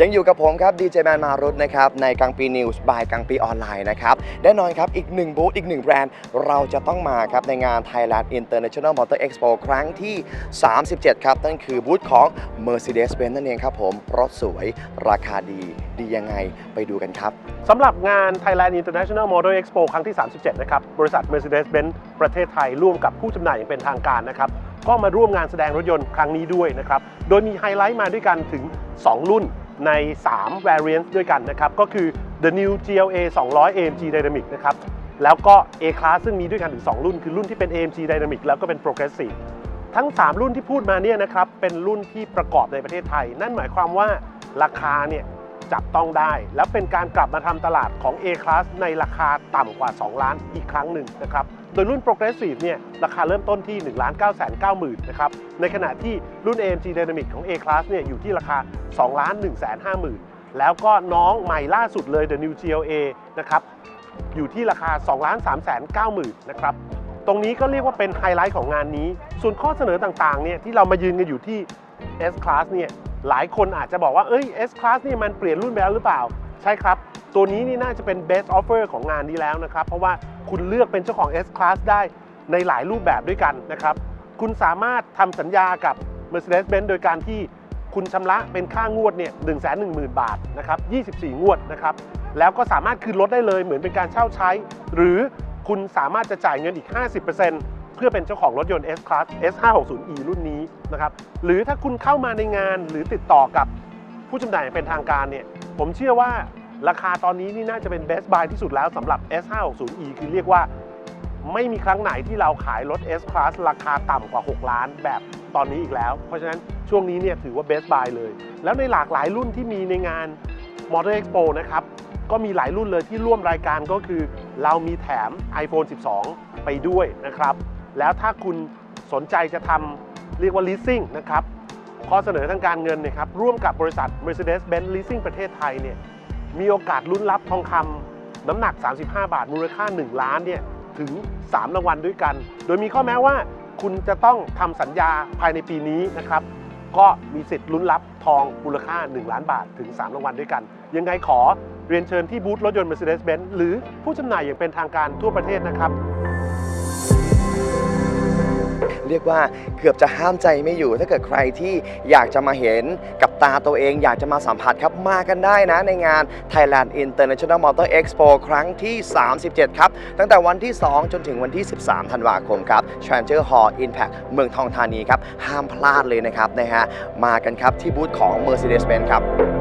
ยังอยู่กับผมครับดีเจแมนมารุตนะครับในกังปีนิวส์บายกังปีออนไลน์นะครับแน่นอนครับอีกหนึ่งบูธอีกหนึ่งแบรนด์ เราจะต้องมาครับในงาน Thailand International Motor Expo ครั้งที่ 37 ครับนั่นคือบูธของ Mercedes-Benz นั่นเองครับผมรถสวยราคาดีดียังไงไปดูกันครับสำหรับงาน Thailand International Motor Expo ครั้งที่ 37 นะครับ บริษัท Mercedes-Benz ประเทศไทยร่วมกับผู้จำหน่ายอย่างเป็นทางการนะครับก็มาร่วมงานแสดงรถยนต์ครั้งนี้ด้วยนะครับโดยมีไฮไลท์มาด้วยกันถึง 2 รุ่น ใน 3 variants ด้วยกันนะครับ ก็คือ the new GLA 200 AMG Dynamic นะครับ แล้วก็ A Class ซึ่งมีด้วยกันถึง 2 รุ่น คือรุ่นที่เป็น AMG Dynamic แล้วก็เป็น Progressive ทั้ง 3 รุ่นที่พูดมาเนี่ยนะครับ เป็นรุ่นที่ประกอบในประเทศไทย นั่นหมายความว่าราคาเนี่ย จับต้องได้ แล้วเป็นการกลับมาทำตลาดของ A Class ในราคาต่ำกว่า 2 ล้านอีกครั้งหนึ่งนะครับโดยรุ่น Progressive เนี่ยราคาเริ่มต้นที่ 1 9 9 9 0 0 0 0นะครับ ในขณะที่รุ่น AMG Dynamic ของ A Class เนี่ยอยู่ที่ราคา 2 1 5 0 0 0 0 แล้วก็น้องใหม่ล่าสุดเลย The New GLA นะครับอยู่ที่ราคา 2 3 9 0 0 0 0นะครับ ตรงนี้ก็เรียกว่าเป็นไฮไลท์ของงานนี้ ส่วนข้อเสนอต่างๆเนี่ยที่เรามายืนกันอยู่ที่ S Class เนี่ย หลายคนอาจจะบอกว่าเอ้ย S Class นี่มันเปลี่ยนรุ่นไปแล้วหรือเปล่า ใช่ครับ ตัวนี้นี่น่าจะเป็น best offer ของงานนี้แล้วนะครับ เพราะว่าคุณเลือกเป็นเจ้าของ S Class ได้ในหลายรูปแบบด้วยกันนะครับ คุณสามารถทำสัญญากับ Mercedes-Benz โดยการที่คุณชำระเป็นค่างวดเนี่ย1 1 0 0 0 0บาทนะครับ24งวดนะครับ แล้วก็สามารถคืนรถได้เลยเหมือนเป็นการเช่าใช้ หรือคุณสามารถจะจ่ายเงินอีก 50% เพื่อเป็นเจ้าของรถยนต์ S Class S560e รุ่นนี้นะครับหรือถ้าคุณเข้ามาในงานหรือติดต่อกับผู้จำหน่ายอย่างเป็นทางการเนี่ยผมเชื่อว่าราคาตอนนี้นี่น่าจะเป็น best buy ที่สุดแล้วสำหรับ S560e คือเรียกว่า ไม่มีครั้งไหนที่เราขายรถ S Class ราคาต่ำกว่า 6 ล้านแบบตอนนี้อีกแล้ว เพราะฉะนั้นช่วงนี้เนี่ยถือว่า best buy เลย แล้วในหลากหลายรุ่นที่มีในงาน Motor Expo นะครับก็มีหลายรุ่นเลยที่ร่วมรายการก็คือ เรามีแถม iPhone 12 ไปด้วยนะครับ แล้วถ้าคุณสนใจจะทำเรียกว่า leasing นะครับข้อเสนอทางการเงินเนยครับร่วมกับบริษัท Mercedes-Benz Leasing ประเทศไทยเนี่ยมีโอกาสลุ้นรับทองคำน้ำหนัก 35 บาท มูลค่า 1 ล้านเนี่ยถึง 3 รางวัลด้วยกัน โดยมีข้อแม้ว่าคุณจะต้องทำสัญญาภายในปีนี้นะครับก็มีสิทธิ์ลุ้นรับทองมูลค่า 1 ล้านบาทถึง 3 รางวัลด้วยกัน ยังไงขอเรียนเชิญที่บูธรถยนต์ Mercedes-Benz หรือผู้จำหน่ายอย่างเป็นทางการทั่วประเทศนะครับ เรียกว่าเกือบจะห้ามใจไม่อยู่ ถ้าเกิดใครที่อยากจะมาเห็นกับตาตัวเอง อยากจะมาสัมผัสครับมากันได้นะในงาน Thailand International Motor Expo ครั้งที่ 37 ครับ ตั้งแต่วันที่ 2 จนถึงวันที่ 13 ธันวาคมครับ Challenger Hall Impact เมืองทองธานีครับ ห้ามพลาดเลยนะครับนะฮะมากันครับที่บูธของ Mercedes-Benz ครับ